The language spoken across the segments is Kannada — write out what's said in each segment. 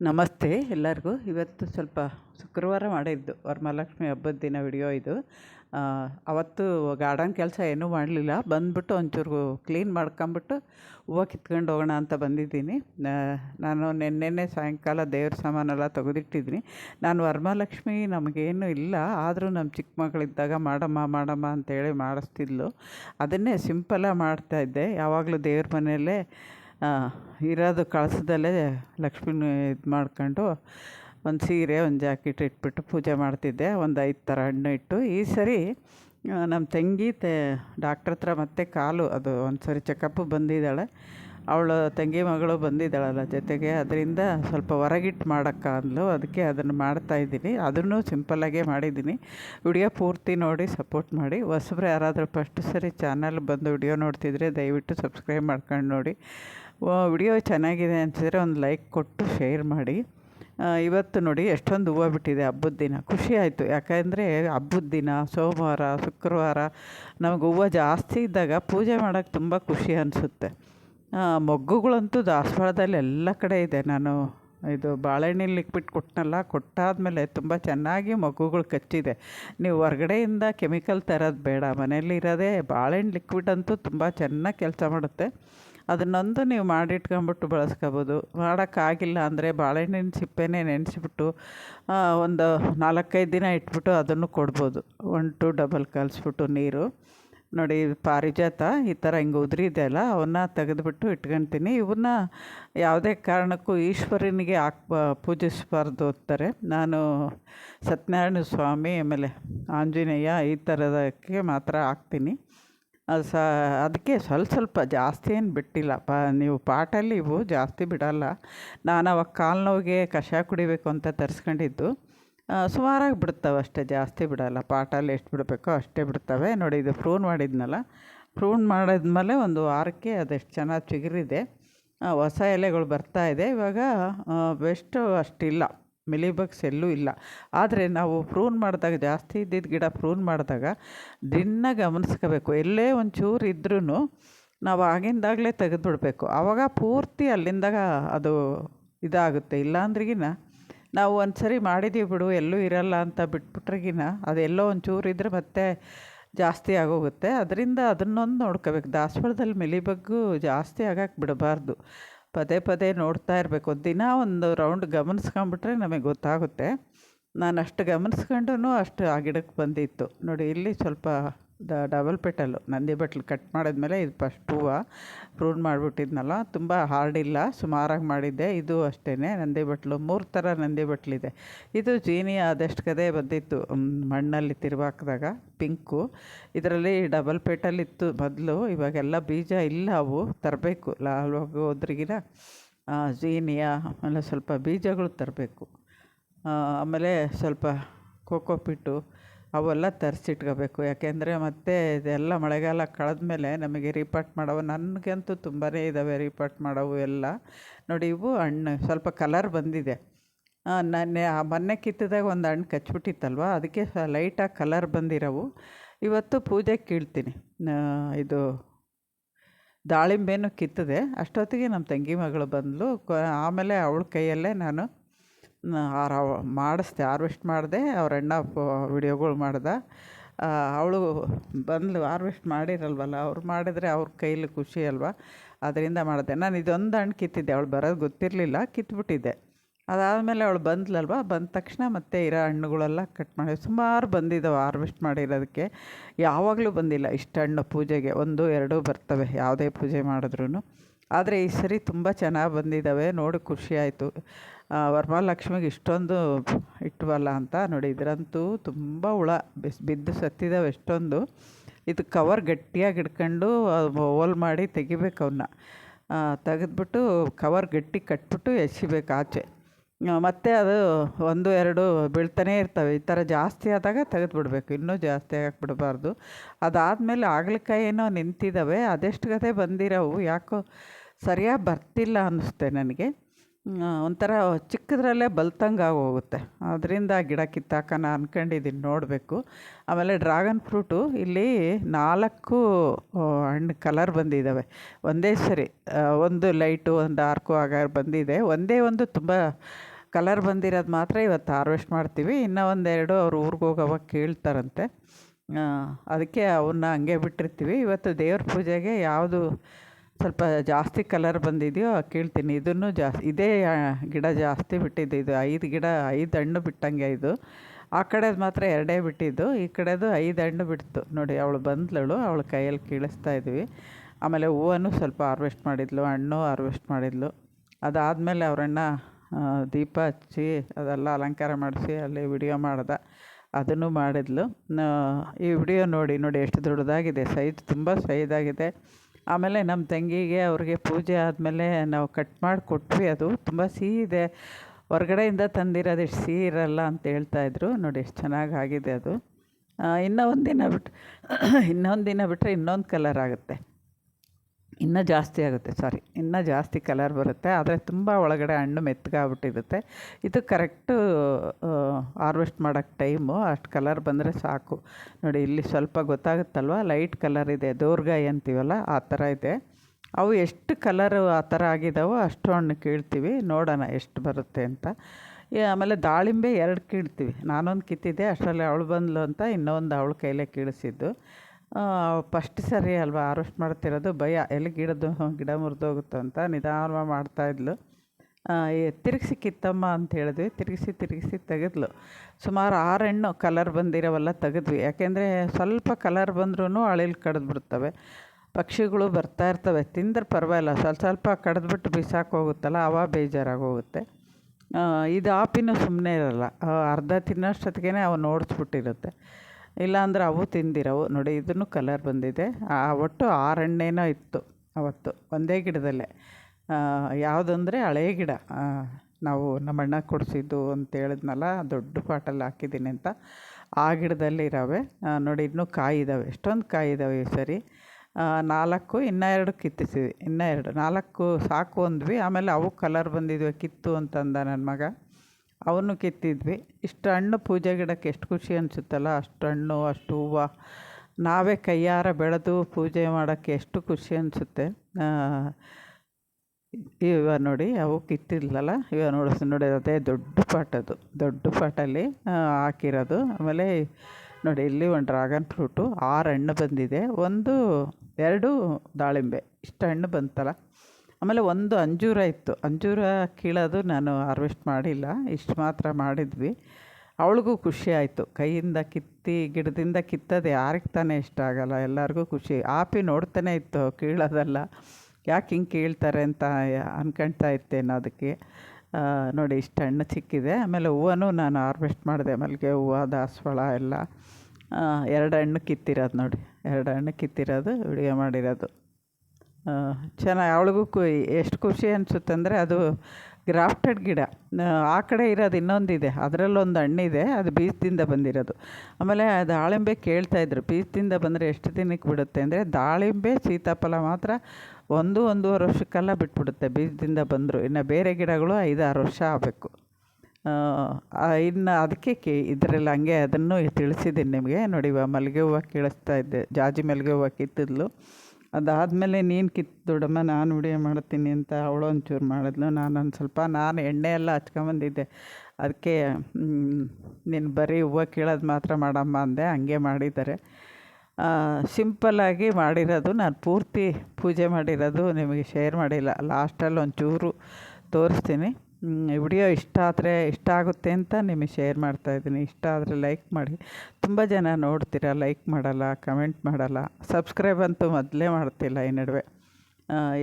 ನಮಸ್ತೆ ಎಲ್ಲರಿಗೂ. ಇವತ್ತು ಸ್ವಲ್ಪ ಶುಕ್ರವಾರ ಮಾಡಿದ್ದು ವರಮಹಾಲಕ್ಷ್ಮಿ ಹಬ್ಬದ ದಿನ ವಿಡಿಯೋ ಇದು. ಅವತ್ತು ಗಾರ್ಡನ್ ಕೆಲಸ ಏನೂ ಮಾಡಲಿಲ್ಲ. ಬಂದ್ಬಿಟ್ಟು ಒಂಚೂರು ಕ್ಲೀನ್ ಮಾಡ್ಕೊಂಬಿಟ್ಟು ಹೂವು ಕಿತ್ಕೊಂಡು ಹೋಗೋಣ ಅಂತ ಬಂದಿದ್ದೀನಿ. ನಾನು ನಿನ್ನೆನೆ ಸಾಯಂಕಾಲ ದೇವ್ರ ಸಾಮಾನೆಲ್ಲ ತೆಗೆದಿಟ್ಟಿದ್ದೀನಿ. ನಾನು ವರಮಹಾಲಕ್ಷ್ಮಿ ನಮಗೇನು ಇಲ್ಲ. ಆದರೂ ನಮ್ಮ ಚಿಕ್ಕ ಮಗಳಿದ್ದಾಗ ಮಾಡಮ್ಮ ಮಾಡಮ್ಮ ಅಂತೇಳಿ ಮಾಡಿಸ್ತಿದ್ಲು. ಅದನ್ನೇ ಸಿಂಪಲಾಗಿ ಮಾಡ್ತಾಯಿದ್ದೆ ಯಾವಾಗಲೂ ದೇವ್ರ ಮನೆಯಲ್ಲೇ ಇರೋದು ಕಳಸದಲ್ಲೇ ಲಕ್ಷ್ಮಿನ ಇದು ಮಾಡ್ಕೊಂಡು ಒಂದು ಸೀರೆ, ಒಂದು ಜಾಕೆಟ್ ಇಟ್ಬಿಟ್ಟು ಪೂಜೆ ಮಾಡ್ತಿದ್ದೆ. ಒಂದು ಐದು ಥರ ಹಣ್ಣು ಇಟ್ಟು. ಈ ಸರಿ ನಮ್ಮ ತಂಗಿ ತೆ ಡಾಕ್ಟ್ರ್ ಹತ್ರ ಮತ್ತೆ ಕಾಲು, ಅದು ಒಂದು ಸರಿ ಚೆಕಪ್ ಬಂದಿದ್ದಾಳೆ. ಅವಳು ತಂಗಿ ಮಗಳು ಬಂದಿದ್ದಾಳಲ್ಲ ಜೊತೆಗೆ. ಅದರಿಂದ ಸ್ವಲ್ಪ ಹೊರಗಿಟ್ಟು ಮಾಡೋಕ್ಕ ಅದಕ್ಕೆ ಅದನ್ನು ಮಾಡ್ತಾಯಿದ್ದೀನಿ ಅದನ್ನು ಸಿಂಪಲ್ಲಾಗೇ ಮಾಡಿದ್ದೀನಿ. ವಿಡಿಯೋ ಪೂರ್ತಿ ನೋಡಿ ಸಪೋರ್ಟ್ ಮಾಡಿ. ಹೊಸಬ್ರು ಯಾರಾದರೂ ಫಸ್ಟ್ ಸರಿ ಚಾನಲ್ ಬಂದು ವಿಡಿಯೋ ನೋಡ್ತಿದ್ರೆ ದಯವಿಟ್ಟು ಸಬ್ಸ್ಕ್ರೈಬ್ ಮಾಡ್ಕೊಂಡು ನೋಡಿ. ವಿಡಿಯೋ ಚೆನ್ನಾಗಿದೆ ಅನ್ಸಿದ್ರೆ ಒಂದು ಲೈಕ್ ಕೊಟ್ಟು ಶೇರ್ ಮಾಡಿ. ಇವತ್ತು ನೋಡಿ ಎಷ್ಟೊಂದು ಹೂವು ಬಿಟ್ಟಿದೆ ಹಬ್ಬದ ದಿನ. ಖುಷಿ ಆಯಿತು. ಯಾಕೆಂದರೆ ಹಬ್ಬದ ದಿನ, ಸೋಮವಾರ, ಶುಕ್ರವಾರ ನಮಗೆ ಹೂವು ಜಾಸ್ತಿ ಇದ್ದಾಗ ಪೂಜೆ ಮಾಡೋಕ್ಕೆ ತುಂಬ ಖುಷಿ ಅನಿಸುತ್ತೆ. ಮೊಗ್ಗುಗಳಂತೂ ದಾಸವಾಳದಲ್ಲಿ ಎಲ್ಲ ಕಡೆ ಇದೆ. ನಾನು ಇದು ಬಾಳೆಹಣ್ಣಿನ ಲಿಕ್ವಿಡ್ ಕೊಟ್ಟನಲ್ಲ ಕೊಟ್ಟಾದಮೇಲೆ ತುಂಬ ಚೆನ್ನಾಗಿ ಮಗುಗಳು ಕಚ್ಚಿದೆ. ನೀವು ಹೊರಗಡೆಯಿಂದ ಕೆಮಿಕಲ್ ತರೋದು ಬೇಡ. ಮನೆಯಲ್ಲಿ ಇರೋದೇ ಬಾಳೆಹಣ್ಣು ಲಿಕ್ವಿಡ್ ಅಂತೂ ತುಂಬ ಚೆನ್ನಾಗಿ ಕೆಲಸ ಮಾಡುತ್ತೆ. ಅದನ್ನೊಂದು ನೀವು ಮಾಡಿಟ್ಕೊಂಬಿಟ್ಟು ಬಳಸ್ಕೋಬೋದು. ಮಾಡೋಕ್ಕಾಗಿಲ್ಲ ಅಂದರೆ ಬಾಳೆಹಣ್ಣಿನ ಸಿಪ್ಪೆನೇ ನೆನೆಸಿಬಿಟ್ಟು ಒಂದು ನಾಲ್ಕೈದು ದಿನ ಇಟ್ಬಿಟ್ಟು ಅದನ್ನು ಕೊಡ್ಬೋದು. ಒನ್, ಟು ಡಬಲ್ ಕಲಿಸ್ಬಿಟ್ಟು ನೀರು. ನೋಡಿ, ಪಾರಿಜಾತ ಈ ಥರ ಹಿಂಗೆ ಉದುರಿದೆ ಅಲ್ಲ, ಅವನ್ನ ತೆಗೆದುಬಿಟ್ಟು ಇಟ್ಕೊತೀನಿ. ಇವನ್ನ ಯಾವುದೇ ಕಾರಣಕ್ಕೂ ಈಶ್ವರನಿಗೆ ಹಾಕ್ ಪೂಜಿಸಬಾರ್ದು ಅಂತಾರೆ. ನಾನು ಸತ್ಯನಾರಾಯಣ ಸ್ವಾಮಿ, ಆಮೇಲೆ ಆಂಜನೇಯ ಈ ಥರದಕ್ಕೆ ಮಾತ್ರ ಹಾಕ್ತೀನಿ. ಸ, ಅದಕ್ಕೆ ಸ್ವಲ್ಪ ಸ್ವಲ್ಪ ಜಾಸ್ತಿ ಏನು ಬಿಟ್ಟಿಲ್ಲ. ಪ, ನೀವು ಪಾಟಲ್ಲಿ ಇವು ಜಾಸ್ತಿ ಬಿಡಲ್ಲ. ನಾನು ಅವಾಗ ಕಾಲು ನೋವಿಗೆ ಕಷಾಯ ಕುಡಿಬೇಕು ಅಂತ ತರಿಸ್ಕೊಂಡಿದ್ದು. ಸುಮಾರಾಗಿ ಬಿಡ್ತವೆ ಅಷ್ಟೇ, ಜಾಸ್ತಿ ಬಿಡಲ್ಲ. ಪಾಟಲ್ಲಿ ಎಷ್ಟು ಬಿಡಬೇಕೋ ಅಷ್ಟೇ ಬಿಡ್ತವೆ. ನೋಡಿ, ಇದು ಪ್ರೂನ್ ಮಾಡಿದ್ನಲ್ಲ. ಪ್ರೂನ್ ಮಾಡಿದ್ಮೇಲೆ ಒಂದು ವಾರಕ್ಕೆ ಅದೆಷ್ಟು ಚೆನ್ನಾಗಿ ಚಿಗುರಿದೆ. ಹೊಸ ಎಲೆಗಳು ಬರ್ತಾ ಇದೆ. ಇವಾಗ ಬೆಸ್ಟು ಅಷ್ಟಿಲ್ಲ ಮಿಲಿಬಗ್ಸ್ ಎಲ್ಲೂ ಇಲ್ಲ. ಆದರೆ ನಾವು ಪ್ರೂನ್ ಮಾಡಿದಾಗ ಜಾಸ್ತಿ ಇದ್ದಿದ್ದ ಗಿಡ ಪ್ರೂನ್ ಮಾಡಿದಾಗ ದಿನ ಗಮನಿಸ್ಕೋಬೇಕು. ಎಲ್ಲೇ ಒಂಚೂರು ಇದ್ರೂ ನಾವು ಆಗಿಂದಾಗಲೇ ತೆಗೆದುಬಿಡ್ಬೇಕು. ಆವಾಗ ಪೂರ್ತಿ ಅಲ್ಲಿಂದಾಗ ಅದು ಇದಾಗುತ್ತೆ. ಇಲ್ಲಾಂದ್ರಿಗಿನ ನಾವು ಒಂದು ಸರಿ ಮಾಡಿದ್ದೀವಿ ಬಿಡು, ಎಲ್ಲೂ ಇರಲ್ಲ ಅಂತ ಬಿಟ್ಬಿಟ್ರಿಗಿನ ಅದೆಲ್ಲೋ ಒಂಚೂರು ಇದ್ದರೆ ಮತ್ತೆ ಜಾಸ್ತಿ ಆಗೋಗುತ್ತೆ. ಅದರಿಂದ ಅದನ್ನೊಂದು ನೋಡ್ಕೋಬೇಕು. ದಾಸವಾಳದಲ್ಲಿ ಮಿಲಿಬಗ್ಗು ಜಾಸ್ತಿ ಆಗಕ್ಕೆ ಬಿಡಬಾರ್ದು. ಪದೇ ಪದೇ ನೋಡ್ತಾ ಇರಬೇಕು. ದಿನ ಒಂದು ರೌಂಡ್ ಗಮನಿಸ್ಕೊಂಬಿಟ್ರೆ ನಮಗೆ ಗೊತ್ತಾಗುತ್ತೆ. ನಾನು ಅಷ್ಟು ಗಮನಿಸ್ಕೊಂಡು ಅಷ್ಟು ಆ ಗಿಡಕ್ಕೆ ಬಂದಿತ್ತು. ನೋಡಿ, ಇಲ್ಲಿ ಸ್ವಲ್ಪ ದ ಡಬಲ್ ಪೆಟಲ್ಲು. ನಂದಿ ಬಟ್ಲು ಕಟ್ ಮಾಡಿದ್ಮೇಲೆ ಇದು ಫಸ್ಟ್ ಹೂವು ಪ್ರೂನ್ ಮಾಡಿಬಿಟ್ಟಿದ್ನಲ್ಲ, ತುಂಬ ಹಾರ್ಡ್ ಇಲ್ಲ, ಸುಮಾರಾಗಿ ಮಾಡಿದ್ದೆ. ಇದು ಅಷ್ಟೇ ನಂದಿ ಬಟ್ಲು, ಮೂರು ಥರ ನಂದಿ ಬಟ್ಲಿದೆ. ಇದು ಜೀನಿ ಆದಷ್ಟು ಕದೇ ಬಂದಿತ್ತು ಮಣ್ಣಲ್ಲಿ ತಿರುವಾಕಿದಾಗ, ಪಿಂಕು. ಇದರಲ್ಲಿ ಡಬಲ್ ಪೆಟಲ್ ಇತ್ತು ಮೊದಲು ಇವಾಗೆಲ್ಲ ಬೀಜ ಇಲ್ಲ ಅವು, ತರಬೇಕು. ಲಾಲ್ ಹೋದ್ರಿಗಿನ ಜೀನಿಯಾ, ಆಮೇಲೆ ಸ್ವಲ್ಪ ಬೀಜಗಳು ತರಬೇಕು. ಆಮೇಲೆ ಸ್ವಲ್ಪ ಕೋಕೋಪಿಟ್ಟು ಅವೆಲ್ಲ ತರಿಸಿಟ್ಕೋಬೇಕು. ಯಾಕೆಂದರೆ ಮತ್ತೆ ಇದೆಲ್ಲ ಮಳೆಗಾಲ ಕಳೆದ ಮೇಲೆ ನಮಗೆ ರಿಪಾರ್ಟ್ ಮಾಡೋವು, ನನಗಂತೂ ತುಂಬಾ ಇದ್ದಾವೆ ರಿಪಾರ್ಟ್ ಮಾಡೋವು ಎಲ್ಲ. ನೋಡಿ ಇವು ಹಣ್ಣು, ಸ್ವಲ್ಪ ಕಲರ್ ಬಂದಿದೆ. ನಾನು ಮೊನ್ನೆ ಕಿತ್ತದಾಗ ಒಂದು ಹಣ್ಣು ಕಚ್ಬಿಟ್ಟಿತ್ತಲ್ವ? ಅದಕ್ಕೆ ಲೈಟಾಗಿ ಕಲರ್ ಬಂದಿರೋವು. ಇವತ್ತು ಪೂಜೆ ಕೀಳ್ತೀನಿ. ಇದು ದಾಳಿಂಬೆನೂ ಕಿತ್ತದೆ. ಅಷ್ಟೊತ್ತಿಗೆ ನಮ್ಮ ತಂಗಿ ಮಗಳು ಬಂದಳು ಆಮೇಲೆ ಅವಳ ಕೈಯಲ್ಲೇ ನಾನು ಮಾಡಿಸ್ದೆ ಹಾರ್ವೆಸ್ಟ್ ಮಾಡಿದೆ, ಅವ್ರ ಅಣ್ಣ ವಿಡಿಯೋಗಳು ಮಾಡ್ದೆ. ಅವಳು ಬಂದಳು ಹಾರ್ವೆಸ್ಟ್ ಮಾಡಿರಲ್ವಲ್ಲ, ಅವ್ರು ಮಾಡಿದರೆ ಅವ್ರ ಕೈಲಿ ಖುಷಿ ಅಲ್ವಾ? ಅದರಿಂದ ಮಾಡಿದೆ. ನಾನು ಇದೊಂದು ಹಣ್ಣು ಕಿತ್ತಿದ್ದೆ, ಅವಳು ಬರೋದು ಗೊತ್ತಿರಲಿಲ್ಲ, ಕಿತ್ಬಿಟ್ಟಿದ್ದೆ. ಅದಾದಮೇಲೆ ಅವಳು ಬಂದ್ಲಲ್ವ? ಬಂದ ತಕ್ಷಣ ಮತ್ತೆ ಇರೋ ಹಣ್ಣುಗಳೆಲ್ಲ ಕಟ್ ಮಾಡಿ, ಸುಮಾರು ಬಂದಿದ್ದಾವೆ ಹಾರ್ವೆಸ್ಟ್ ಮಾಡಿರೋದಕ್ಕೆ. ಯಾವಾಗಲೂ ಬಂದಿಲ್ಲ, ಇಷ್ಟು ಹಣ್ಣು ಪೂಜೆಗೆ, ಒಂದು, ಎರಡು ಬರ್ತವೆ, ಯಾವುದೇ ಪೂಜೆ ಮಾಡಿದ್ರೂ ಆದರೆ ಈ ಸರಿ ತುಂಬ ಚೆನ್ನಾಗಿ ಬಂದಿದ್ದಾವೆ ನೋಡಿ ಖುಷಿ ಆಯಿತು. ವರಮಹಾಲಕ್ಷ್ಮಿಗೆ ಇಷ್ಟೊಂದು ಇಟ್ವಲ್ಲ ಅಂತ ನೋಡಿ, ಇದರಂತೂ ತುಂಬ ಹುಳ, ಬಿಸ್, ಬಿದ್ದು ಸತ್ತಿದ್ದಾವೆ ಎಷ್ಟೊಂದು. ಇದು ಕವರ್ ಗಟ್ಟಿಯಾಗಿ ಹಿಡ್ಕೊಂಡು ಹೋಲ್ ಮಾಡಿ ತೆಗಿಬೇಕು ಅವನ್ನ ತೆಗೆದ್ಬಿಟ್ಟು ಕವರ್ ಗಟ್ಟಿ ಕಟ್ಬಿಟ್ಟು ಎಸಿಬೇಕು ಆಚೆ. ಮತ್ತು ಅದು ಒಂದು, ಎರಡು ಬೀಳ್ತಾನೇ ಇರ್ತವೆ. ಈ ಥರ ಜಾಸ್ತಿ ಆದಾಗ ತೆಗೆದುಬಿಡ್ಬೇಕು. ಇನ್ನೂ ಜಾಸ್ತಿ ಆಗಕ್ಕೆ ಬಿಡಬಾರ್ದು. ಅದಾದಮೇಲೆ ಆಗ್ಲಿಕಾಯಿ ಏನೋ ನಿಂತಿದ್ದಾವೆ ಅದೆಷ್ಟು ಕತೆ ಬಂದಿರೋವು? ಯಾಕೋ ಸರಿಯಾಗಿ ಬರ್ತಿಲ್ಲ ಅನ್ನಿಸ್ತೆ ನನಗೆ. ಒಂಥರ ಚಿಕ್ಕದ್ರಲ್ಲೇ ಬಲ್ತಂಗೆ ಹೋಗುತ್ತೆ ಅದರಿಂದ ಗಿಡ ಕಿತ್ತಾಕೋಣ ಅಂದ್ಕೊಂಡಿದ್ದೀನಿ ನೋಡಬೇಕು. ಆಮೇಲೆ ಡ್ರ್ಯಾಗನ್ ಫ್ರೂಟು, ಇಲ್ಲಿ ನಾಲ್ಕು ಹಣ್ಣು ಕಲರ್ ಬಂದಿದ್ದಾವೆ ಒಂದೇ ಸರಿ ಒಂದು ಲೈಟು, ಒಂದು ಆರ್ಕು ಆಗ ಬಂದಿದೆ. ಒಂದೇ ಒಂದು ತುಂಬ ಕಲರ್ ಬಂದಿರೋದು ಮಾತ್ರ ಇವತ್ತು ಹಾರ್ವೆಸ್ಟ್ ಮಾಡ್ತೀವಿ. ಇನ್ನೂ ಒಂದೆರಡು ಅವ್ರು ಊರಿಗೆ ಹೋಗೋವಾಗ ಕೇಳ್ತಾರಂತೆ. ಅದಕ್ಕೆ ಅವನ್ನ ಹಂಗೆ ಬಿಟ್ಟಿರ್ತೀವಿ. ಇವತ್ತು ದೇವ್ರ ಪೂಜೆಗೆ ಯಾವುದು ಸ್ವಲ್ಪ ಜಾಸ್ತಿ ಕಲರ್ ಬಂದಿದೆಯೋ ಕೇಳ್ತೀನಿ. ಇದನ್ನು ಜಾಸ್ತಿ ಇದೇ ಗಿಡ ಜಾಸ್ತಿ ಬಿಟ್ಟಿದ್ದು ಇದು. ಐದು ಗಿಡ, ಐದು ಹಣ್ಣು ಬಿಟ್ಟಂಗೆ ಇದು. ಆ ಕಡೆದು ಮಾತ್ರ ಎರಡೇ ಬಿಟ್ಟಿದ್ದು. ಈ ಕಡೆದು ಐದು ಹಣ್ಣು ಬಿಡ್ತು. ನೋಡಿ, ಅವಳು ಬಂದ್ಲಳು, ಅವಳ ಕೈಯಲ್ಲಿ ಕೀಳಿಸ್ತಾ ಇದ್ವಿ. ಆಮೇಲೆ ಹೂವನ್ನು ಸ್ವಲ್ಪ ಹಾರ್ವೆಸ್ಟ್ ಮಾಡಿದ್ಲು, ಹಣ್ಣು ಹಾರ್ವೆಸ್ಟ್ ಮಾಡಿದ್ಲು. ಅದಾದಮೇಲೆ ಅವರಣ್ಣ ದೀಪ ಹಚ್ಚಿ, ಅದೆಲ್ಲ ಅಲಂಕಾರ ಮಾಡಿಸಿ, ಅಲ್ಲಿ ವಿಡಿಯೋ ಮಾಡ್ದೆ. ಅದನ್ನು ಮಾಡಿದ್ಲು. ಈ ವಿಡಿಯೋ ನೋಡಿ ನೋಡಿ, ಎಷ್ಟು ದೊಡ್ಡದಾಗಿದೆ. ಸೈಜ್ ತುಂಬ ಸೈಜಾಗಿದೆ. ಆಮೇಲೆ ನಮ್ಮ ತಂಗಿಗೆ ಅವ್ರಿಗೆ ಪೂಜೆ ಆದಮೇಲೆ ನಾವು ಕಟ್ ಮಾಡಿ ಕೊಟ್ವಿ ಅದು ತುಂಬ ಸಿಹಿ ಇದೆ. ಹೊರಗಡೆಯಿಂದ ತಂದಿರೋದು ಎಷ್ಟು ಸಿಹಿ ಇರಲ್ಲ ಅಂತ ಹೇಳ್ತಾಯಿದ್ರು ನೋಡಿ ಎಷ್ಟು ಚೆನ್ನಾಗಿ ಆಗಿದೆ ಅದು. ಇನ್ನೂ ಒಂದು ದಿನ ಬಿಟ್ಟು ಇನ್ನೊಂದು ದಿನ ಬಿಟ್ಟರೆ ಇನ್ನೊಂದು ಕಲರ್ ಆಗುತ್ತೆ. ಇನ್ನೂ ಜಾಸ್ತಿ ಆಗುತ್ತೆ ಸಾರಿ ಇನ್ನೂ ಜಾಸ್ತಿ ಕಲರ್ ಬರುತ್ತೆ. ಆದರೆ ತುಂಬ ಒಳಗಡೆ ಹಣ್ಣು ಮೆತ್ತಗಾಗ್ಬಿಟ್ಟಿರುತ್ತೆ ಇದು ಕರೆಕ್ಟು ಹಾರ್ವೆಸ್ಟ್ ಮಾಡೋಕ್ಕೆ ಟೈಮು, ಅಷ್ಟು ಕಲರ್ ಬಂದರೆ ಸಾಕು. ನೋಡಿ, ಇಲ್ಲಿ ಸ್ವಲ್ಪ ಗೊತ್ತಾಗುತ್ತಲ್ವ? ಲೈಟ್ ಕಲರ್ ಇದೆ ದೋರ್ಗಾಯಿ ಅಂತೀವಲ್ಲ, ಆ ಥರ ಇದೆ. ಅವು ಎಷ್ಟು ಕಲರು ಆ ಥರ ಆಗಿದಾವೋ ಅಷ್ಟು ಹಣ್ಣು ಕೀಳ್ತೀವಿ. ನೋಡೋಣ ಎಷ್ಟು ಬರುತ್ತೆ ಅಂತ. ಆಮೇಲೆ ದಾಳಿಂಬೆ ಎರಡು ಕೀಳ್ತೀವಿ. ನಾನೊಂದು ಕಿತ್ತಿದ್ದೆ, ಅಷ್ಟರಲ್ಲಿ ಅವಳು ಬಂದ್ಲು ಅಂತ ಇನ್ನೊಂದು ಅವಳ ಕೈಲೇ ಕೀಳಿಸಿದ್ದು. ಫಸ್ಟ್ ಸರಿ ಅಲ್ವಾ, ಹಾರ್ವೆಸ್ಟ್ ಮಾಡ್ತಿರೋದು? ಭಯ. ಎಲ್ಲಿ ಗಿಡದ್ದು, ಗಿಡ ಮುರಿದೋಗುತ್ತೋ ಅಂತ ನಿಧಾನವಾಗಿ ಮಾಡ್ತಾಯಿದ್ಲು ತಿರುಗಿಸಿ ಕಿತ್ತಮ್ಮ ಅಂತ ಹೇಳಿದ್ವಿ. ತಿರುಗಿಸಿ ತಿರುಗಿಸಿ ತೆಗೆದ್ಲು. ಸುಮಾರು ಆರು ಹಣ್ಣು ಕಲರ್ ಬಂದಿರೋವೆಲ್ಲ ತೆಗೆದ್ವಿ. ಯಾಕೆಂದರೆ ಸ್ವಲ್ಪ ಕಲರ್ ಬಂದ್ರೂ ಅಳಿಲ್ ಕಡ್ದು ಬಿಡ್ತವೆ ಪಕ್ಷಿಗಳು ಬರ್ತಾ ಇರ್ತವೆ. ತಿಂದ್ರೆ ಪರವಾಗಿಲ್ಲ. ಸ್ವಲ್ಪ ಸ್ವಲ್ಪ ಕಡ್ದುಬಿಟ್ಟು ಬಿಸಾಕಿ ಹೋಗುತ್ತಲ್ಲ, ಅವ ಬೇಜಾರಾಗೋಗುತ್ತೆ. ಇದು ಆಪಿನೂ ಸುಮ್ಮನೆ ಇರಲ್ಲ. ಅರ್ಧ ತಿನ್ನೋಷ್ಟೊತ್ತಿಗೆ ಅವು ನೋಡಿಸ್ಬಿಟ್ಟಿರುತ್ತೆ. ಇಲ್ಲಾಂದ್ರೆ ಅವು ತಿಂದಿರವು. ನೋಡಿ, ಇದನ್ನು ಕಲರ್ ಬಂದಿದೆ. ಒಟ್ಟು ಆರು ಹಣ್ಣೇನೋ ಇತ್ತು ಅವತ್ತು, ಒಂದೇ ಗಿಡದಲ್ಲೇ. ಯಾವುದಂದರೆ ಹಳೇ ಗಿಡ. ನಾವು ನಮ್ಮ ಅಣ್ಣ ಕೊಡಿಸಿದ್ದು ಅಂತ ಹೇಳಿದ್ನಲ್ಲ, ದೊಡ್ಡ ಪಾಟಲ್ಲಿ ಹಾಕಿದ್ದೀನಿ ಅಂತ. ಆ ಗಿಡದಲ್ಲಿ ಇದ್ದಾವೆ. ನೋಡಿ ಇನ್ನೂ ಕಾಯಿ ಇದ್ದಾವೆ. ಎಷ್ಟೊಂದು ಕಾಯಿ ಇದ್ದಾವೆ ಈ ಸರಿ. ನಾಲ್ಕು, ಇನ್ನೂ ಎರಡು ಕಿತ್ತಿಸಿದ್ವಿ. ಇನ್ನೂ ಎರಡು. ನಾಲ್ಕು ಸಾಕು ಅಂದ್ವಿ. ಆಮೇಲೆ ಅವು ಕಲರ್ ಬಂದಿದ್ವಿ. ಕಿತ್ತು ಅಂತಂದ ನನ್ನ ಮಗ. ಅವನ್ನು ಕಿತ್ತಿದ್ವಿ. ಇಷ್ಟು ಹಣ್ಣು ಪೂಜೆ ಗಿಡಕ್ಕೆ ಎಷ್ಟು ಖುಷಿ ಅನಿಸುತ್ತಲ್ಲ. ಅಷ್ಟು ಹಣ್ಣು, ಅಷ್ಟು ಹೂವು. ನಾವೇ ಕೈಯಾರ ಬೆಳೆದು ಪೂಜೆ ಮಾಡೋಕ್ಕೆ ಎಷ್ಟು ಖುಷಿ ಅನಿಸುತ್ತೆ. ಇವ ನೋಡಿ, ಅವು ಕಿತ್ತಿಲ್ಲಲ್ಲ? ಇವ ನೋಡಿ ನೋಡಿ, ಅದೇ ದೊಡ್ಡ ಪಾಟದು ದೊಡ್ಡ ಪಾಟಲ್ಲಿ ಹಾಕಿರೋದು. ಆಮೇಲೆ ನೋಡಿ, ಇಲ್ಲಿ ಒಂದು ಡ್ರಾಗನ್ ಫ್ರೂಟು, ಆರು ಹಣ್ಣು ಬಂದಿದೆ. ಒಂದು, ಎರಡು ದಾಳಿಂಬೆ. ಇಷ್ಟು ಹಣ್ಣು ಬಂತಲ್ಲ? ಆಮೇಲೆ ಒಂದು ಅಂಜೂರ ಇತ್ತು. ಅಂಜೂರ ಕೀಳೋದು ನಾನು ಹಾರ್ವೆಸ್ಟ್ ಮಾಡಿಲ್ಲ. ಇಷ್ಟು ಮಾತ್ರ ಮಾಡಿದ್ವಿ. ಅವಳಿಗೂ ಖುಷಿ ಆಯಿತು. ಕೈಯಿಂದ ಕಿತ್ತಿ, ಗಿಡದಿಂದ ಕಿತ್ತದು ಯಾರಿಗೆ ತಾನೇ ಇಷ್ಟ ಆಗೋಲ್ಲ? ಎಲ್ಲರಿಗೂ ಖುಷಿ. ಆಪಿ ನೋಡ್ತಾನೆ ಇತ್ತು, ಕೀಳೋದೆಲ್ಲ. ಯಾಕೆ ಹಿಂಗೆ ಕೇಳ್ತಾರೆ ಅಂತ ಅನ್ಕೊಳ್ತಾ ಇರ್ತೇನೆ ಅದಕ್ಕೆ. ನೋಡಿ, ಇಷ್ಟು ಹಣ್ಣು ಸಿಕ್ಕಿದೆ ಆಮೇಲೆ ಹೂವನ್ನು ನಾನು ಹಾರ್ವೆಸ್ಟ್ ಮಾಡಿದೆ. ಮಲ್ಲಿಗೆ ಹೂವು ದಾಸವಾಳ ಎಲ್ಲ. ಎರಡು ಹಣ್ಣು ಕಿತ್ತಿರೋದು ನೋಡಿ. ಎರಡು ಹಣ್ಣು ಕಿತ್ತಿರೋದು ವಿಡಿಯೋ ಮಾಡಿರೋದು. ಚೆನ್ನಾಗಿ, ಅವಳಿಗೂ ಕು, ಎಷ್ಟು ಖುಷಿ ಅಂದರೆ ಅದು ಗ್ರಾಫ್ಟೆಡ್ ಗಿಡ. ಆ ಕಡೆ ಇರೋದು ಇನ್ನೊಂದಿದೆ. ಅದರಲ್ಲೊಂದು ಹಣ್ಣಿದೆ. ಅದು ಬೀಜದಿಂದ ಬಂದಿರೋದು. ಆಮೇಲೆ ದಾಳಿಂಬೆ ಕೇಳ್ತಾಯಿದ್ರು ಬೀಜದಿಂದ ಬಂದರೆ ಎಷ್ಟು ದಿನಕ್ಕೆ ಬಿಡುತ್ತೆ ಅಂದರೆ ದಾಳಿಂಬೆ, ಸೀತಾಫಲ ಮಾತ್ರ ಒಂದು ಒಂದೂವರೆ ವರ್ಷಕ್ಕೆಲ್ಲ ಬಿಟ್ಬಿಡುತ್ತೆ. ಬೀಜದಿಂದ ಬಂದರು. ಇನ್ನು ಬೇರೆ ಗಿಡಗಳು ಐದಾರು ವರ್ಷ ಆಗಬೇಕು. ಇನ್ನು ಅದಕ್ಕೆ ಕೇ, ಇದರಲ್ಲಿ ಹಂಗೆ ಅದನ್ನು ತಿಳಿಸಿದ್ದೀನಿ ನಿಮಗೆ. ನೋಡಿ ಮಲ್ಲಿಗೆ ಹೂವು ಕೀಳಿಸ್ತಾ ಇದ್ದೆ. ಜಾಜಿ ಮಲ್ಲಿಗೆ ಹೂವು ಕಿತ್ತಿದ್ಲು. ಅದಾದಮೇಲೆ ನೀನು ಕಿತ್ತು ದೊಡ್ಡಮ್ಮ ನಾನು ವಿಡಿಯೋ ಮಾಡ್ತೀನಿ ಅಂತ ಅವಳು ಒಂಚೂರು ಮಾಡಿದ್ಲು. ನಾನೊಂದು ಸ್ವಲ್ಪ, ನಾನು ಎಣ್ಣೆ ಎಲ್ಲ ಹಚ್ಕೊಂಬಂದಿದ್ದೆ. ಅದಕ್ಕೆ ನೀನು ಬರೀ ಹೂವು ಕೀಳೋದು ಮಾತ್ರ ಮಾಡಮ್ಮ ಅಂದೆ. ಹಂಗೆ ಮಾಡಿದ್ದಾರೆ. ಸಿಂಪಲ್ಲಾಗಿ ಮಾಡಿರೋದು. ನಾನು ಪೂರ್ತಿ ಪೂಜೆ ಮಾಡಿರೋದು ನಿಮಗೆ ಶೇರ್ ಮಾಡಿಲ್ಲ. ಲಾಸ್ಟಲ್ಲಿ ಒಂಚೂರು ತೋರಿಸ್ತೀನಿ. ವಿಡಿಯೋ ಇಷ್ಟ ಆದರೆ ಇಷ್ಟ ಆಗುತ್ತೆ ಅಂತ ನಿಮಗೆ ಶೇರ್ ಮಾಡ್ತಾಯಿದ್ದೀನಿ ಇಷ್ಟ ಆದರೆ ಲೈಕ್ ಮಾಡಿ. ತುಂಬ ಜನ ನೋಡ್ತೀರ ಲೈಕ್ ಮಾಡಲ್ಲ ಕಮೆಂಟ್ ಮಾಡಲ್ಲ. ಸಬ್ಸ್ಕ್ರೈಬ್ ಅಂತೂ ಮೊದಲೇ ಮಾಡ್ತಿಲ್ಲ ಈ ನಡುವೆ.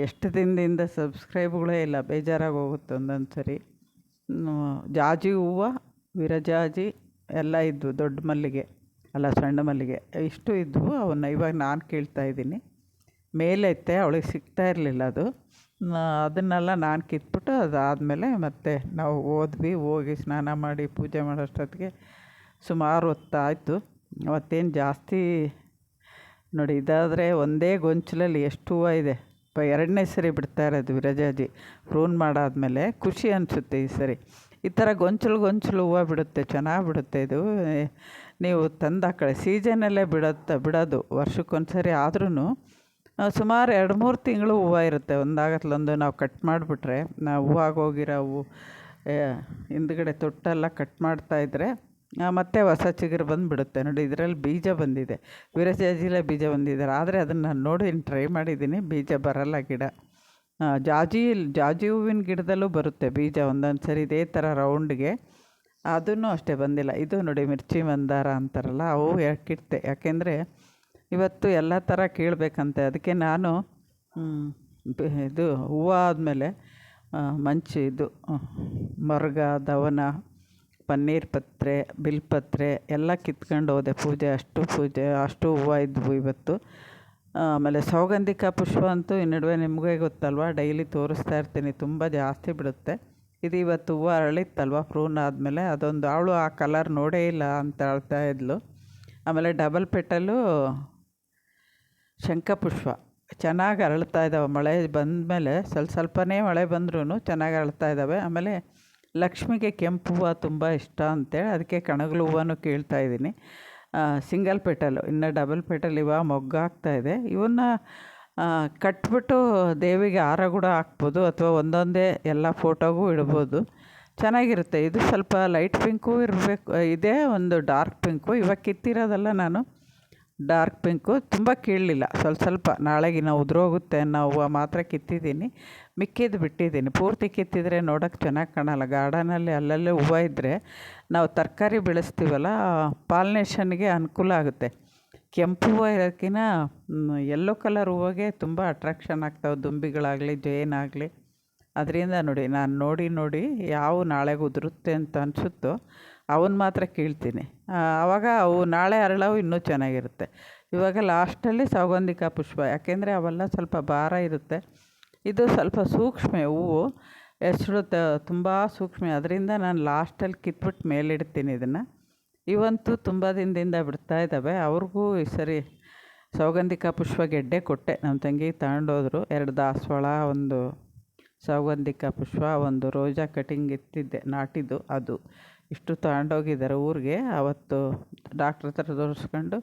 ಎಷ್ಟು ದಿನದಿಂದ ಸಬ್ಸ್ಕ್ರೈಬ್ಗಳೇ ಇಲ್ಲ, ಬೇಜಾರಾಗಿ ಹೋಗುತ್ತೆ ಒಂದೊಂದು ಸರಿ ಜಾಜಿ ಹೂವು, ವಿರಜಾಜಿ ಎಲ್ಲ ಇದ್ವು ದೊಡ್ಡ ಮಲ್ಲಿಗೆ. ಅಲ್ಲ, ಸಣ್ಣ ಮಲ್ಲಿಗೆ. ಇಷ್ಟು ಇದ್ದವು ಅವನ್ನ ಇವಾಗ ನಾನು ಕೇಳ್ತಾ ಇದ್ದೀನಿ. ಮೇಲೈತೆ ಅವಳಿಗೆ ಸಿಗ್ತಾ ಇರಲಿಲ್ಲ ಅದು. ಅದನ್ನೆಲ್ಲ ನಾನು ಕಿತ್ಬಿಟ್ಟು ಅದಾದಮೇಲೆ ಮತ್ತೆ ನಾವು ಹೋದ್ವಿ, ಹೋಗಿ ಸ್ನಾನ ಮಾಡಿ ಪೂಜೆ ಮಾಡೋಷ್ಟೊತ್ತಿಗೆ ಸುಮಾರು ಹೊತ್ತಾಯಿತು. ಅವತ್ತೇನು ಜಾಸ್ತಿ, ನೋಡಿ ಇದಾದರೆ ಒಂದೇ ಗೊಂಚಲಲ್ಲಿ ಎಷ್ಟು ಹೂವು ಇದೆ. ಪ, ಎರಡನೇ ಸರಿ ಬಿಡ್ತಾ ಇರೋದು ವಿರಜಾಜಿ ಪ್ರೂನ್ ಮಾಡಾದಮೇಲೆ. ಖುಷಿ ಅನಿಸುತ್ತೆ ಈ ಸರಿ. ಈ ಥರ ಗೊಂಚಲು ಗೊಂಚಲು ಹೂವು ಬಿಡುತ್ತೆ, ಚೆನ್ನಾಗಿ ಬಿಡುತ್ತೆ ಇದು. ನೀವು ತಂದು ಹಾಕಳಿ ಸೀಸನಲ್ಲೇ ಬಿಡುತ್ತೆ, ಬಿಡೋದು. ವರ್ಷಕ್ಕೊಂದು ಸರಿ ಆದ್ರೂ ಸುಮಾರು ಎರಡು ಮೂರು ತಿಂಗಳು ಹೂವು ಇರುತ್ತೆ. ಒಂದಾಗತ್ಲೊಂದು ನಾವು ಕಟ್ ಮಾಡಿಬಿಟ್ರೆ, ನಾವು ಹೂವಾಗೋಗಿರೋ ಹೂವು ಹಿಂದ್ಗಡೆ ತೊಟ್ಟೆಲ್ಲ ಕಟ್ ಮಾಡ್ತಾಯಿದ್ರೆ ಮತ್ತೆ ಹೊಸ ಚಿಗುರು ಬಂದುಬಿಡುತ್ತೆ. ನೋಡಿ, ಇದರಲ್ಲಿ ಬೀಜ ಬಂದಿದೆ. ವಿರಜಾಜಿಲೆ ಬೀಜ ಬಂದಿದ್ದಾರೆ ಆದರೆ ಅದನ್ನು ನಾನು ನೋಡಿ ಟ್ರೈ ಮಾಡಿದ್ದೀನಿ. ಬೀಜ ಬರಲ್ಲ ಗಿಡ. ಜಾಜಿ ಜಾಜಿ ಹೂವಿನ ಗಿಡದಲ್ಲೂ ಬರುತ್ತೆ ಬೀಜ ಒಂದೊಂದು ಸರಿ ಇದೇ ಥರ ರೌಂಡ್ಗೆ ಅದೂ ಅಷ್ಟೇ ಬಂದಿಲ್ಲ. ಇದು ನೋಡಿ ಮಿರ್ಚಿ ಮಂದಾರ ಅಂತಾರಲ್ಲ, ಅವು ಯಾಕಿಟ್ಟೆ ಯಾಕೆಂದರೆ ಇವತ್ತು ಎಲ್ಲ ಥರ ಕೇಳಬೇಕಂತೆ. ಅದಕ್ಕೆ ನಾನು ಇದು ಹೂವು ಆದಮೇಲೆ ಮಂಚು ಇದು ಮರ್ಗ, ದವನ, ಪನ್ನೀರ್ ಪತ್ರೆ ಬಿಲ್ಪತ್ರೆ ಎಲ್ಲ ಕಿತ್ಕೊಂಡು ಹೋದೆ ಪೂಜೆ. ಅಷ್ಟು ಪೂಜೆ, ಅಷ್ಟು ಹೂವು ಇದ್ವು ಇವತ್ತು. ಆಮೇಲೆ ಸೌಗಂಧಿಕ ಪುಷ್ಪ ಅಂತೂ ಈ ನಡುವೆ ನಿಮಗೇ ಗೊತ್ತಲ್ವ? ಡೈಲಿ ತೋರಿಸ್ತಾ ಇರ್ತೀನಿ. ತುಂಬ ಜಾಸ್ತಿ ಬಿಡುತ್ತೆ. ಇದು ಇವತ್ತು ಹೂವು ಅರಳಿತ್ತಲ್ವ? ಪ್ರೂನ್ ಆದಮೇಲೆ ಅದೊಂದು ಅವಳು ಆ ಕಲರ್ ನೋಡೇ ಇಲ್ಲ ಅಂತ ಹೇಳ್ತಾ ಇದ್ಲು. ಆಮೇಲೆ ಡಬಲ್ ಪೆಟಲು ಶಂಖಪುಷ್ಪ. ಚೆನ್ನಾಗಿ ಅರಳ್ತಾ ಇದ್ದಾವೆ ಮಳೆ ಬಂದಮೇಲೆ ಸ್ವಲ್ಪ ಸ್ವಲ್ಪನೇ ಮಳೆ ಬಂದ್ರೂ ಚೆನ್ನಾಗಿ ಅರಳ್ತಾ ಇದ್ದಾವೆ ಆಮೇಲೆ ಲಕ್ಷ್ಮಿಗೆ ಕೆಂಪು ಹೂವು ತುಂಬ ಇಷ್ಟ ಅಂತೇಳಿ ಅದಕ್ಕೆ ಕಣಗಲು ಹೂವನ್ನು ಕೇಳ್ತಾ ಇದ್ದೀನಿ. ಸಿಂಗಲ್ ಪೆಟಲು ಇನ್ನು ಡಬಲ್ ಪೆಟಲ್ ಇವ ಮೊಗ್ಗಾಗ್ತಾ ಇದೆ. ಇವನ್ನ ಕಟ್ಬಿಟ್ಟು ದೇವಿಗೆ ಹಾರ ಕೂಡ ಹಾಕ್ಬೋದು ಅಥವಾ ಒಂದೊಂದೇ ಎಲ್ಲ ಫೋಟೋಗೂ ಇಡ್ಬೋದು. ಚೆನ್ನಾಗಿರುತ್ತೆ. ಇದು ಸ್ವಲ್ಪ ಲೈಟ್ ಪಿಂಕು ಇರಬೇಕು. ಇದೆ ಒಂದು ಡಾರ್ಕ್ ಪಿಂಕು. ಇವಾಗ ಕಿತ್ತಿರೋದೆಲ್ಲ ನಾನು. Dark pink. ತುಂಬ ಕೀಳಲಿಲ್ಲ. ಸ್ವಲ್ಪ ಸ್ವಲ್ಪ. ನಾಳೆಗಿನ ಉದುರೋಗುತ್ತೆ ಅನ್ನೋ ಹೂವು ಮಾತ್ರ ಕಿತ್ತಿದ್ದೀನಿ. ಮಿಕ್ಕಿದ್ದು ಬಿಟ್ಟಿದ್ದೀನಿ. ಪೂರ್ತಿ ಕಿತ್ತಿದ್ರೆ ನೋಡೋಕ್ಕೆ ಚೆನ್ನಾಗಿ ಕಾಣಲ್ಲ. ಗಾರ್ಡನಲ್ಲಿ ಅಲ್ಲಲ್ಲೇ ಹೂವು ಇದ್ದರೆ ನಾವು ತರಕಾರಿ ಬೆಳೆಸ್ತೀವಲ್ಲ ಪಾಲ್ನೇಷನ್ಗೆ ಅನುಕೂಲ ಆಗುತ್ತೆ. ಕೆಂಪು ಹೂವು ಇರೋಕ್ಕಿಂತ ಯೆಲ್ಲೋ ಕಲರ್ ಹೂವಿಗೆ ತುಂಬ ಅಟ್ರಾಕ್ಷನ್ ಆಗ್ತಾವೆ ದುಂಬಿಗಳಾಗಲಿ, ಜೇನಾಗಲಿ. ಅದರಿಂದ ನೋಡಿ, ನಾನು ನೋಡಿ ನೋಡಿ ಯಾವ ನಾಳೆ ಉದುರುತ್ತೆ ಅಂತ ಅನಿಸುತ್ತೋ ಅವನ್ನ ಮಾತ್ರ ಕೀಳ್ತೀನಿ. ಆವಾಗ ಅವು ನಾಳೆ ಅರಳವು ಇನ್ನೂ ಚೆನ್ನಾಗಿರುತ್ತೆ. ಇವಾಗ ಲಾಸ್ಟಲ್ಲಿ ಸೌಗಂಧಿಕ ಪುಷ್ಪ, ಯಾಕೆಂದರೆ ಅವೆಲ್ಲ ಸ್ವಲ್ಪ ಭಾರ ಇರುತ್ತೆ. ಇದು ಸ್ವಲ್ಪ ಸೂಕ್ಷ್ಮ ಹೂವು, ಹೆಸರು ತುಂಬ ಸೂಕ್ಷ್ಮ. ಅದರಿಂದ ನಾನು ಲಾಸ್ಟಲ್ಲಿ ಕಿತ್ಬಿಟ್ಟು ಮೇಲಿಡ್ತೀನಿ ಇದನ್ನು. ಇವಂತೂ ತುಂಬ ದಿನದಿಂದ ಬಿಡ್ತಾ ಇದ್ದಾವೆ. ಅವ್ರಿಗೂ ಈ ಸರಿ ಸೌಗಂಧಿಕ ಪುಷ್ಪ ಗೆಡ್ಡೆ ಕೊಟ್ಟೆ. ನಮ್ಮ ತಂಗಿ ತಗೊಂಡೋದ್ರು. ಎರಡು ದಾಸವಾಳ, ಒಂದು ಸೌಗಂಧಿಕ ಪುಷ್ಪ ಒಂದು ರೋಜಾ ಕಟಿಂಗ್ ಇತ್ತಿದ್ದೆ, ನಾಟಿದ್ದು ಅದು. ಇಷ್ಟು ತಗೊಂಡೋಗಿದ್ದಾರೆ ಊರಿಗೆ. ಆವತ್ತು ಡಾಕ್ಟ್ರ್ ಹತ್ರ ತೋರಿಸ್ಕೊಂಡು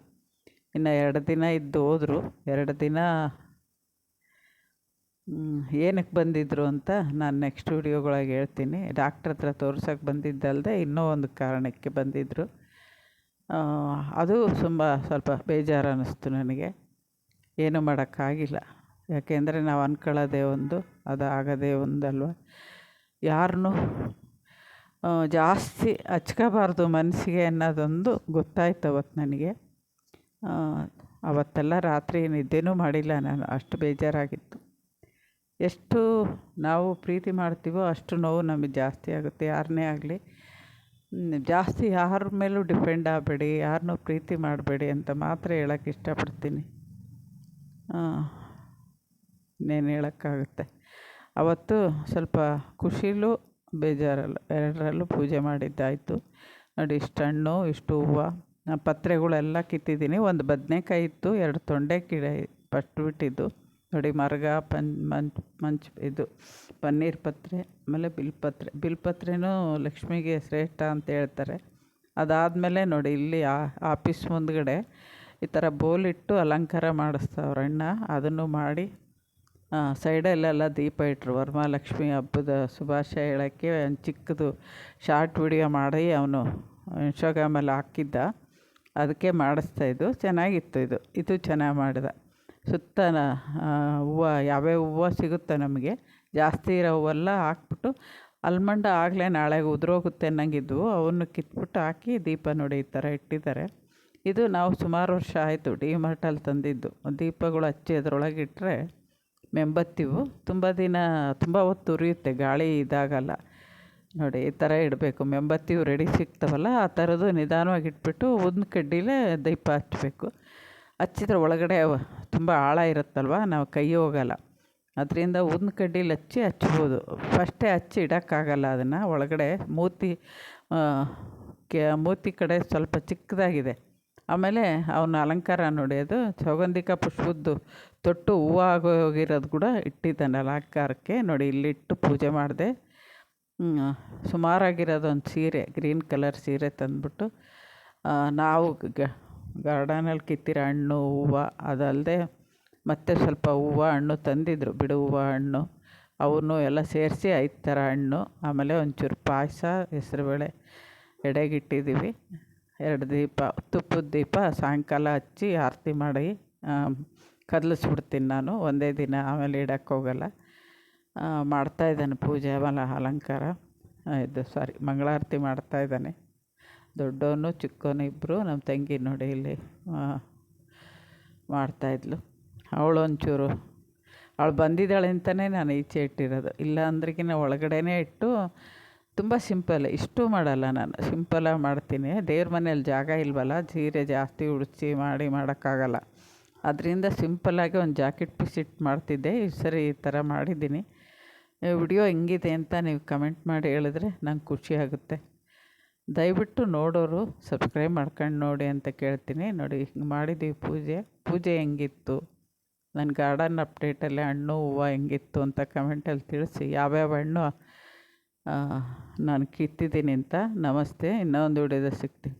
ಇನ್ನು ಎರಡು ದಿನ ಇದ್ದು ಹೋದರು. ಎರಡು ದಿನ ಏನಕ್ಕೆ ಬಂದಿದ್ದರು ಅಂತ ನಾನು ನೆಕ್ಸ್ಟ್ ವೀಡಿಯೋಗೊಳಗೆ ಹೇಳ್ತೀನಿ. ಡಾಕ್ಟ್ರ್ ಹತ್ರ ತೋರ್ಸೋಕ್ಕೆ ಬಂದಿದ್ದಲ್ಲದೆ ಇನ್ನೂ ಒಂದು ಕಾರಣಕ್ಕೆ ಬಂದಿದ್ದರು ಅದು ತುಂಬ ಸ್ವಲ್ಪ ಬೇಜಾರು ಅನ್ನಿಸ್ತು ನನಗೆ. ಏನೂ ಮಾಡೋಕ್ಕಾಗಿಲ್ಲ. ಯಾಕೆಂದರೆ ನಾವು ಅಂದ್ಕೊಳ್ಳೋದೇ ಒಂದು ಅದು ಆಗೋದೇ ಒಂದಲ್ವ ಯಾರನ್ನೂ ಜಾಸ್ತಿ ಹಚ್ಕೋಬಾರ್ದು ಮನಸ್ಸಿಗೆ ಅನ್ನೋದೊಂದು ಗೊತ್ತಾಯ್ತು ಅವತ್ತು ನನಗೆ. ಅವತ್ತೆಲ್ಲ ರಾತ್ರಿ ನಿದ್ದೆನೂ ಮಾಡಿಲ್ಲ ನಾನು, ಅಷ್ಟು ಬೇಜಾರಾಗಿತ್ತು. ಎಷ್ಟು ನಾವು ಪ್ರೀತಿ ಮಾಡ್ತೀವೋ ಅಷ್ಟು ನೋವು ನಮಗೆ ಜಾಸ್ತಿ ಆಗುತ್ತೆ. ಯಾರನ್ನೇ ಆಗಲಿ ಜಾಸ್ತಿ ಯಾರ ಮೇಲೂ ಡಿಪೆಂಡ್ ಆಗಬೇಡಿ ಯಾರನ್ನೂ ಪ್ರೀತಿ ಮಾಡಬೇಡಿ ಅಂತ ಮಾತ್ರ ಹೇಳೋಕ್ಕೆ ಇಷ್ಟಪಡ್ತೀನಿ. ಇನ್ನೇನು ಹೇಳೋಕ್ಕಾಗುತ್ತೆ? ಅವತ್ತು ಸ್ವಲ್ಪ ಖುಷಿಲೂ ಬೇಜಾರಲ್ಲ, ಎರಡರಲ್ಲೂ ಪೂಜೆ ಮಾಡಿದ್ದಾಯಿತು. ನೋಡಿ, ಇಷ್ಟು ಹಣ್ಣು, ಇಷ್ಟು ಹೂವು ಪತ್ರೆಗಳೆಲ್ಲ ಕಿತ್ತಿದ್ದೀನಿ. ಒಂದು ಬದನೇಕಾಯಿ ಇತ್ತು, ಎರಡು ತೊಂಡೆ ಗಿಡ ಫಸ್ಟ್ ಬಿಟ್ಟಿದ್ದು ನೋಡಿ, ಮರಗ, ಪನ್ ಮಂಚ್ ಮಂಚ್, ಇದು, ಪನ್ನೀರ್ ಪತ್ರೆ, ಆಮೇಲೆ ಬಿಲ್ಪತ್ರೆ ಬಿಲ್ಪತ್ರೆನೂ ಲಕ್ಷ್ಮಿಗೆ ಶ್ರೇಷ್ಠ ಅಂತ ಹೇಳ್ತಾರೆ. ಅದಾದಮೇಲೆ ನೋಡಿ, ಇಲ್ಲಿ ಆಫೀಸ್ ಮುಂದ್ಗಡೆ ಈ ಥರ ಬೋಲಿಟ್ಟು ಅಲಂಕಾರ ಮಾಡಿಸ್ತಾವ್ರೆ ಅಣ್ಣ. ಅದನ್ನು ಮಾಡಿ ಸೈಡಲ್ಲೆಲ್ಲ ದೀಪ ಇಟ್ಟರು ವರಮಹಾಲಕ್ಷ್ಮಿ ಹಬ್ಬದ ಶುಭಾಶಯ ಹೇಳೋಕ್ಕೆ ಒಂದು ಚಿಕ್ಕದು ಶಾರ್ಟ್ ವಿಡಿಯೋ ಮಾಡಿ ಅವನು ಇನ್ಸ್ಟಾಗ್ರಾಮಲ್ಲಿ ಹಾಕಿದ್ದ. ಅದಕ್ಕೆ ಮಾಡಿಸ್ತಾಯಿದ್ದು ಚೆನ್ನಾಗಿತ್ತು ಇದು. ಇದು ಚೆನ್ನಾಗಿ ಮಾಡಿದ. ಸುತ್ತ ಹೂವು, ಯಾವ್ಯಾವ ಹೂವು ಸಿಗುತ್ತೆ ನಮಗೆ ಜಾಸ್ತಿ ಇರೋ ಹೂವೆಲ್ಲ ಹಾಕ್ಬಿಟ್ಟು ಅಲ್ಮಂಡ ಆಗಲೇ ನಾಳೆಗೆ ಉದುರೋಗುತ್ತೆ ಅನ್ನಂಗಿದ್ವು ಅವನ್ನು ಕಿತ್ಬಿಟ್ಟು ಹಾಕಿ ದೀಪ ನೋಡಿ ಈ ಥರ ಇಟ್ಟಿದ್ದಾರೆ. ಇದು ನಾವು ಸುಮಾರು ವರ್ಷ ಆಯಿತು ಡಿ ಮಾರ್ಟಲ್ಲಿ ತಂದಿದ್ದು. ದೀಪಗಳು ಹಚ್ಚಿ ಅದರೊಳಗೆ ಇಟ್ಟರೆ ಮೆಂಬತ್ತಿವು. ತುಂಬ ದಿನ, ತುಂಬ ಹೊತ್ತು ಉರಿಯುತ್ತೆ, ಗಾಳಿ ಇದಾಗಲ್ಲ. ನೋಡಿ, ಈ ಥರ ಇಡಬೇಕು. ಮೆಂಬತ್ತಿವು ರೆಡಿ ಸಿಗ್ತಾವಲ್ಲ, ಆ ಥರದ್ದು ನಿಧಾನವಾಗಿ ಇಟ್ಬಿಟ್ಟು ಒಂದು ಕಡ್ಡಿಲೇ ದೀಪ ಹಚ್ಚಬೇಕು. ಹಚ್ಚಿದ್ರೆ ಒಳಗಡೆ ತುಂಬ ಆಳ ಇರುತ್ತಲ್ವ? ನಾವು ಕೈ ಹೋಗಲ್ಲ. ಅದರಿಂದ ಉದ್ದಿನ ಕಡ್ಡಿಲಿ ಹಚ್ಚಿ ಹಚ್ಬೋದು. ಫಸ್ಟೇ ಹಚ್ಚಿ ಇಡೋಕ್ಕಾಗಲ್ಲ ಅದನ್ನು. ಒಳಗಡೆ ಮೂತಿ ಕೆ, ಮೂತಿ ಕಡೆ ಸ್ವಲ್ಪ ಚಿಕ್ಕದಾಗಿದೆ. ಆಮೇಲೆ ಅವನ ಅಲಂಕಾರ ನೋಡಿ ಅದು ಸೌಗಂಧಿಕ ಪುಷ್ಪದ್ದು ತೊಟ್ಟು ಹೂವು ಆಗೋಗಿರೋದು ಕೂಡ ಇಟ್ಟಿದ್ದಾನೆ ಅಲಂಕಾರಕ್ಕೆ. ನೋಡಿ, ಇಲ್ಲಿಟ್ಟು ಪೂಜೆ ಮಾಡಿದೆ. ಸುಮಾರಾಗಿರೋದು ಒಂದು ಸೀರೆ, ಗ್ರೀನ್ ಕಲರ್ ಸೀರೆ ತಂದ್ಬಿಟ್ಟು ನಾವು ಗಾರ್ಡನಲ್ಲಿ ಕಿತ್ತಿರೋ ಹಣ್ಣು ಹೂವು ಅದಲ್ಲದೆ ಮತ್ತೆ ಸ್ವಲ್ಪ ಹೂವು ಹಣ್ಣು ತಂದಿದ್ದರು ಬಿಡು ಹೂವು ಹಣ್ಣು. ಅವನ್ನೂ ಎಲ್ಲ ಸೇರಿಸಿ ಐದು ಥರ ಹಣ್ಣು ಆಮೇಲೆ ಒಂಚೂರು ಪಾಯಸ ಹೆಸರುಬೇಳೆ ಎಡೆಗಿಟ್ಟಿದ್ದೀವಿ. ಎರಡು ದೀಪ ತುಪ್ಪದ ದೀಪ ಸಾಯಂಕಾಲ ಹಚ್ಚಿ ಆರತಿ ಮಾಡಿ ಕದಲಿಸ್ಬಿಡ್ತೀನಿ ನಾನು ಒಂದೇ ದಿನ ಆಮೇಲೆ ಇಡಕ್ಕೆ ಹೋಗಲ್ಲ. ಆ, ಮಾಡ್ತಾ ಇದ್ದಾನೆ ಪೂಜೆ ಆಮೇಲೆ ಅಲಂಕಾರ. ಇದು ಸಾರಿ ಮಂಗಳಾರತಿ ಮಾಡ್ತಾ ಇದ್ದಾನೆ. ದೊಡ್ಡವನು ಚಿಕ್ಕವನು ಇಬ್ಬರು ನಮ್ಮ ತಂಗಿ ನೋಡಿ ಇಲ್ಲಿ ಆ, ಮಾಡ್ತಾಯಿದ್ಲು ಅವಳು ಒಂಚೂರು ಅವಳು ಬಂದಿದ್ದಾಳೆ ಅಂತಲೇ ನಾನು ಈಚೆ ಇಟ್ಟಿರೋದು. ಇಲ್ಲ ಅಂದ್ರಗಿನ ಒಳಗಡೆನೇ ಇಟ್ಟು ತುಂಬ ಸಿಂಪಲ್ ಇಷ್ಟು ಮಾಡಲ್ಲ ನಾನು. ಸಿಂಪಲಾಗಿ ಮಾಡ್ತೀನಿ. ದೇವ್ರ ಮನೇಲಿ ಜಾಗ ಇಲ್ವಲ್ಲ ಸೀರೆ ಜಾಸ್ತಿ ಉಡಿಸಿ ಮಾಡಿ ಮಾಡೋಕ್ಕಾಗಲ್ಲ. ಅದರಿಂದ ಸಿಂಪಲ್ಲಾಗಿ ಒಂದು ಜಾಕೆಟ್ ಪೀಸ್ ಇಟ್ಟು ಮಾಡ್ತಿದ್ದೆ. ಈ ಸರಿ ಈ ಥರ ಮಾಡಿದ್ದೀನಿ. ವಿಡಿಯೋ ಹೆಂಗಿದೆ ಅಂತ ನೀವು ಕಮೆಂಟ್ ಮಾಡಿ ಹೇಳಿದ್ರೆ ನಂಗೆ ಖುಷಿ ಆಗುತ್ತೆ. ದಯವಿಟ್ಟು ನೋಡೋರು ಸಬ್ಸ್ಕ್ರೈಬ್ ಮಾಡ್ಕೊಂಡು ನೋಡಿ ಅಂತ ಕೇಳ್ತೀನಿ. ನೋಡಿ, ಹಿಂಗೆ ಮಾಡಿದ್ದೀವಿ ಪೂಜೆ. ಪೂಜೆ ಹೆಂಗಿತ್ತು? ನನ್ನ ಗಾರ್ಡನ್ ಅಪ್ಡೇಟಲ್ಲಿ ಹಣ್ಣು, ಹೂವು ಹೆಂಗಿತ್ತು ಅಂತ ಕಮೆಂಟಲ್ಲಿ ತಿಳಿಸಿ. ಯಾವ್ಯಾವ ಹಣ್ಣು ನಾನು ಕಿತ್ತಿದ್ದೀನಿ ಅಂತ. ನಮಸ್ತೆ. ಇನ್ನೊಂದು ವಿಡಿಯೋದಲ್ಲಿ ಸಿಗ್ತೀನಿ.